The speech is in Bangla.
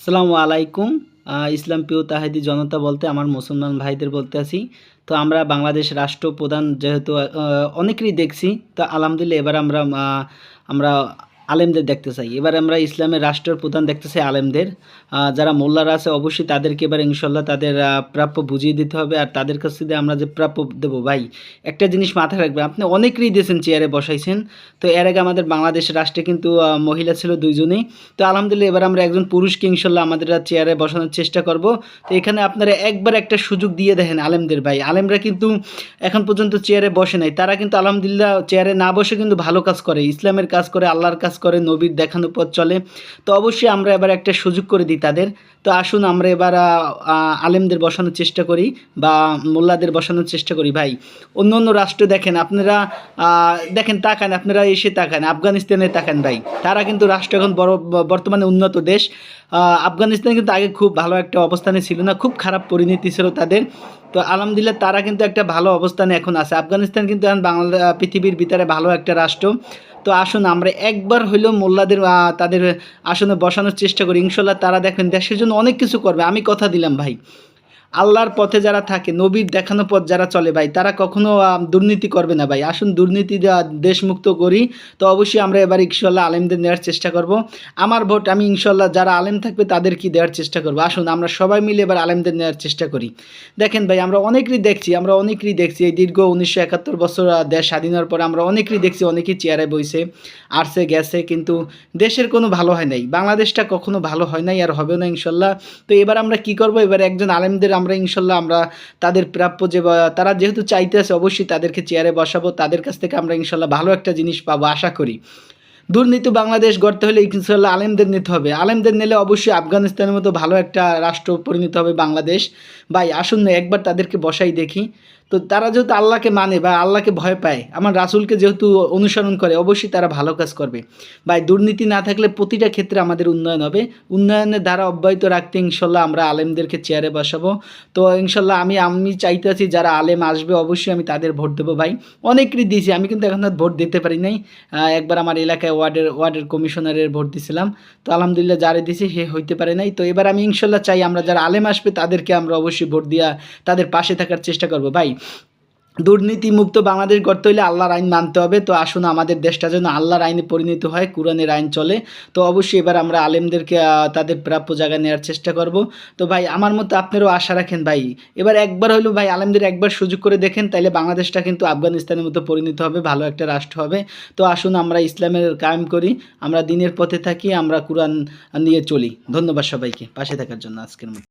আসসালামু আলাইকুম। ইসলাম প্রিয় তাহেদি জনতা বলতে আমার মুসলমান ভাইদের বলতে আসি তো আমরা বাংলাদেশ রাষ্ট্রপ্রধান যেহেতু অনেকেরই দেখছি। তো আলহামদুলিল্লাহ এবার আমরা আমরা আলেমদের দেখতে চাই। এবার আমরা ইসলামের রাষ্ট্রের প্রধান দেখতে চাই আলেমদের। যারা মোল্লারা আছে, অবশ্যই তাদেরকে এবার ইনশাল্লাহ তাদের প্রাপ্য বুঝিয়ে দিতে হবে। আর তাদের কাছ থেকে আমরা যে প্রাপ্য দেবো, ভাই, একটা জিনিস মাথায় রাখবেন। আপনি অনেকেরই দিয়েছেন চেয়ারে বসাইছেন। তো এর আগে আমাদের বাংলাদেশ রাষ্ট্রে কিন্তু মহিলা ছিল দুইজনেই। তো আলহামদুলিল্লাহ, এবার আমরা একজন পুরুষকে ইনশাল্লাহ আমাদের চেয়ারে বসানোর চেষ্টা করব। তো এখানে আপনারা একবার একটা সুযোগ দিয়ে দেখেন আলেমদের, ভাই। আলেমরা কিন্তু এখন পর্যন্ত চেয়ারে বসে নাই। তারা কিন্তু আলহামদুলিল্লাহ চেয়ারে না বসে কিন্তু ভালো কাজ করে। ইসলামের কাজ করে, আল্লাহর কাজ করে নবীর দেখানো পথ চলে। তো অবশ্যই আমরা এবার একটা সুযোগ করে দিই তাদের। তো আসুন আমরা এবার আলেমদের বসানোর চেষ্টা করি বা মোল্লাদের বসানোর চেষ্টা করি ভাই। অন্য অন্য রাষ্ট্র দেখেন, আপনারা দেখেন তাকান, আপনারা এসে তাকান, আফগানিস্তানে তাকান ভাই। তারা কিন্তু রাষ্ট্র এখন বড়, বর্তমানে উন্নত দেশ। আফগানিস্তান কিন্তু আগে খুব ভালো একটা অবস্থানে ছিল না, খুব খারাপ পরিণতি ছিল তাদের। তো আলহামদুলিল্লাহ তারা কিন্তু একটা ভালো অবস্থানে এখন আছে। আফগানিস্তান কিন্তু এখন বাংলা, পৃথিবীর ভিতরে ভালো একটা রাষ্ট্র। তো আসুন, আমরা একবার হইলেও মোল্লাদের তাদের আসনে বসানোর চেষ্টা করি। ইনশাল্লাহ তারা দেখেন দেশের জন্য অনেক কিছু করবে। আমি কথা দিলাম, ভাই। আল্লাহর পথে যারা থাকে, নবীর দেখানো পথ যারা চলে ভাই, তারা কখনো দুর্নীতি করবে না ভাই। আসুন দুর্নীতি দেশমুক্ত করি, তো অবশ্যই আমরা এবার ইনশাল্লাহ আলেমদের নেওয়ার চেষ্টা করব। আমার ভোট, আমি ইনশাল্লাহ যারা আলেম থাকবে তাদের কি দেওয়ার চেষ্টা করব। আসুন, আমরা সবাই মিলে এবার আলেমদের নেওয়ার চেষ্টা করি। দেখেন ভাই, আমরা অনেকেরই দেখছি, আমরা অনেকেরই দেখছি, এই দীর্ঘ উনিশশো একাত্তর বছর দেশ স্বাধীন হওয়ার পরে আমরা অনেকেরই দেখছি, অনেকেই চেয়ারে বইছে আসছে গেছে, কিন্তু দেশের কোনো ভালো হয় নাই। বাংলাদেশটা কখনো ভালো হয় নাই, আর হবে না ইনশাল্লাহ তো এবার আমরা কি করব? এবার একজন আলেমদের আমরা ইনশাল্লাহ আমরা তাদের প্রাপ্য যে তারা যেহেতু চাইতে আছে অবশ্যই তাদেরকে চেয়ারে বসাবো, তাদের কাছ থেকে আমরা ইনশাল্লাহ ভালো একটা জিনিস পাবো আশা করি। দুর্নীতি বাংলাদেশ গড়তে হলে ইনশাল্লাহ আলেমদের নিতে হবে। আলেমদের নিলে অবশ্যই আফগানিস্তানের মতো ভালো একটা রাষ্ট্র পরিণত হবে বাংলাদেশ। ভাই, আসুন না, একবার তাদেরকে বসাই দেখি। তো তারা যেহেতু আল্লাহকে মানে বা আল্লাহকে ভয় পায়, আমার রাসূলকে যেহেতু অনুসরণ করে, অবশ্যই তারা ভালো কাজ করবে। ভাই দুর্নীতি না থাকলে প্রতিটা ক্ষেত্রে আমাদের উন্নয়ন হবে। উন্নয়নের দ্বারা অব্যাহত রাখতে ইনশাল্লাহ আমরা আলেমদেরকে চেয়ারে বসাবো। তো ইনশাল্লাহ আমি আমি চাইতে আছি যারা আলেম আসবে, অবশ্যই আমি তাদের ভোট দেবো ভাই। অনেকেরই দিয়েছি, আমি কিন্তু এখন ভোট দিতে পারি নাই। একবার আমার এলাকায় ওয়ার্ডের ওয়ার্ডের কমিশনারের ভোট দিয়েছিলাম তো আলহামদুলিল্লাহ যারা দিয়েছি, সে হইতে পারে নাই। তো এবার আমি ইনশাল্লাহ চাই আমরা যারা আলেম আসবে, তাদেরকে আমরা অবশ্যই ভোট দিয়া তাদের পাশে থাকার চেষ্টা করব ভাই। দুর্নীতিমুক্ত বাংলাদেশ গড়তে হলে আল্লাহর আইন মানতে হবে। তো আসুন আমাদের দেশটা যেন আল্লাহর আইনে পরিণত হয়, কোরআনের আইন চলে। তো অবশ্যই এবার আমরা আলেমদেরকে তাদের প্রাপ্য জায়গায় নেওয়ার চেষ্টা করব। তো ভাই, আমার মতো আপনারও আশা রাখেন ভাই? এবার একবার হলেও ভাই, আলেমদের একবার সুযোগ করে দেখেন, তাইলে বাংলাদেশটা কিন্তু আফগানিস্তানের মতো পরিণত হবে, ভালো একটা রাষ্ট্র হবে। তো আসুন আমরা ইসলামের কায়েম করি, আমরা দিনের পথে থাকি, আমরা কোরআন নিয়ে চলি। ধন্যবাদ সবাইকে, পাশে থাকার জন্য আজকের মতো।